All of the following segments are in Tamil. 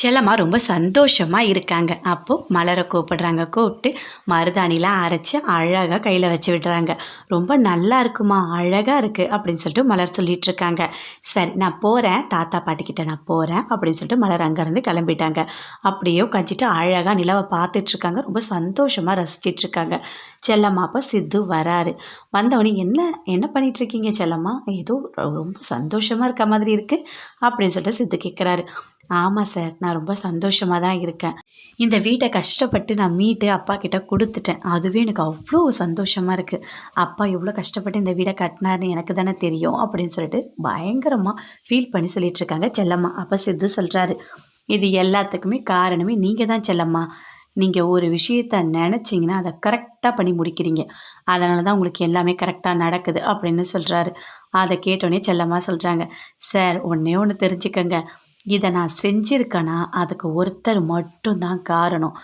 செல்லம்மா ரொம்ப சந்தோஷமாக இருக்காங்க. அப்போது மலரை கூப்பிடுறாங்க. கூப்பிட்டு மருதாணிலாம் அரைச்சி அழகாக கையில் வச்சு விடுறாங்க. ரொம்ப நல்லா இருக்குமா? அழகாக இருக்குது அப்படின்னு சொல்லிட்டு மலர் சொல்லிகிட்டு இருக்காங்க. சரி நான் போகிறேன் தாத்தா பாட்டிக்கிட்ட நான் போகிறேன் அப்படின்னு சொல்லிட்டு மலர் அங்கேருந்து கிளம்பிட்டாங்க. அப்படியே உட்காந்துட்டு அழகாக நிலவை பார்த்துட்ருக்காங்க ரொம்ப சந்தோஷமாக ரசிச்சிட்டு இருக்காங்க. செல்லம்மா அப்போ சித்து வராரு. வந்தவொடனே என்ன என்ன பண்ணிகிட்ருக்கீங்க செல்லம்மா? ஏதோ ரொம்ப சந்தோஷமாக இருக்க மாதிரி இருக்குது அப்படின்னு சொல்லிட்டு சித்து கேட்குறாரு ஆமாம் சார் நான் ரொம்ப சந்தோஷமாக தான் இருக்கேன். இந்த வீட்டை கஷ்டப்பட்டு நான் மீட்டு அப்பா கிட்ட கொடுத்துட்டேன். அதுவே எனக்கு அவ்வளோ சந்தோஷமாக இருக்குது அப்பா எவ்வளோ கஷ்டப்பட்டு இந்த வீடை கட்டினாருன்னு எனக்கு தானே தெரியும் அப்படின்னு சொல்லிட்டு பயங்கரமாக ஃபீல் பண்ணி சொல்லிகிட்ருக்காங்க செல்லம்மா. அப்போ சித்து சொல்கிறாரு இது எல்லாத்துக்குமே காரணமே நீங்கள் தான் செல்லம்மா. நீங்கள் ஒரு விஷயத்த நினச்சிங்கன்னா அதை கரெக்டாக பண்ணி முடிக்கிறீங்க. அதனால தான் உங்களுக்கு எல்லாமே கரெக்டாக நடக்குது அப்படின்னு சொல்கிறாரு அதை கேட்டோடனே செல்லம்மா சொல்கிறாங்க சார் ஒன்றே ஒன்று தெரிஞ்சுக்கங்க. இதை நான் செஞ்சுருக்கேன்னா அதுக்கு ஒருத்தர் மட்டும்தான் காரணம்.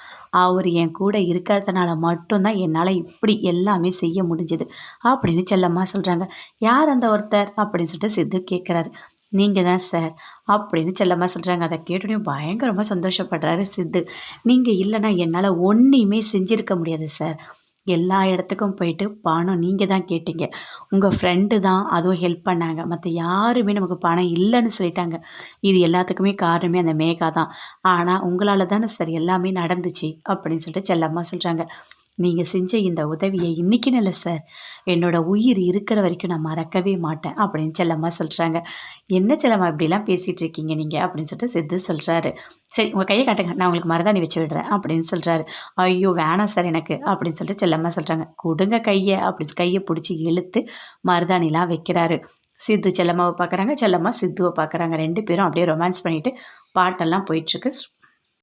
அவர் என் கூட இருக்கிறதுனால மட்டும்தான் என்னால் இப்படி எல்லாமே செய்ய முடிஞ்சுது. அப்படின்னு செல்லம்மா சொல்கிறாங்க யார் அந்த ஒருத்தர்? அப்படின்னு சொல்லிட்டு சித்து கேட்குறாரு நீங்கள் தான் சார். அப்படின்னு செல்லம்மா சொல்கிறாங்க அதை கேட்டோடனே பயங்கரமாக சந்தோஷப்படுறாரு சித்து. நீங்கள் இல்லைன்னா என்னால் ஒன்றையுமே செஞ்சுருக்க முடியாது சார். எல்லா இடத்துக்கும் போயிட்டு பணம் நீங்கள் தான் கேட்டீங்க. உங்கள் ஃப்ரெண்டு தான் அதுவும் ஹெல்ப் பண்ணாங்க. மற்ற யாருமே நமக்கு பணம் இல்லைன்னு சொல்லிட்டாங்க. இது எல்லாத்துக்குமே காரணமே அந்த மேகா தான். ஆனால் உங்களால் தானே சரி எல்லாமே நடந்துச்சு அப்படின்னு சொல்லிட்டு செல்லம்மா சொல்கிறாங்க நீங்கள் செஞ்ச இந்த உதவியை இன்றைக்கின்னு இல்லை சார் என்னோட உயிர் இருக்கிற வரைக்கும் நான் மறக்கவே மாட்டேன் அப்படின்னு செல்லம்மா சொல்கிறாங்க என்ன செல்லம்மா இப்படிலாம் பேசிகிட்டு இருக்கீங்க நீங்கள் அப்படின்னு சொல்லிட்டு சித்து சொல்கிறாரு சரி உங்கள் கையை காட்டுங்க. நான் உங்களுக்கு மருதாணி வச்சு விடுறேன் அப்படின்னு சொல்கிறாரு ஐயோ வேணாம் சார் எனக்கு அப்படின்னு சொல்லிட்டு செல்லம்மா சொல்கிறாங்க கொடுங்க கையை அப்படி கையை பிடிச்சி இழுத்து மருதாணிலாம் வைக்கிறாரு. சித்து செல்லம்மாவை பார்க்குறாங்க செல்லம்மா சித்துவை பார்க்குறாங்க ரெண்டு பேரும் அப்படியே ரொமான்ஸ் பண்ணிவிட்டு பாட்டெல்லாம் போயிட்டுருக்கு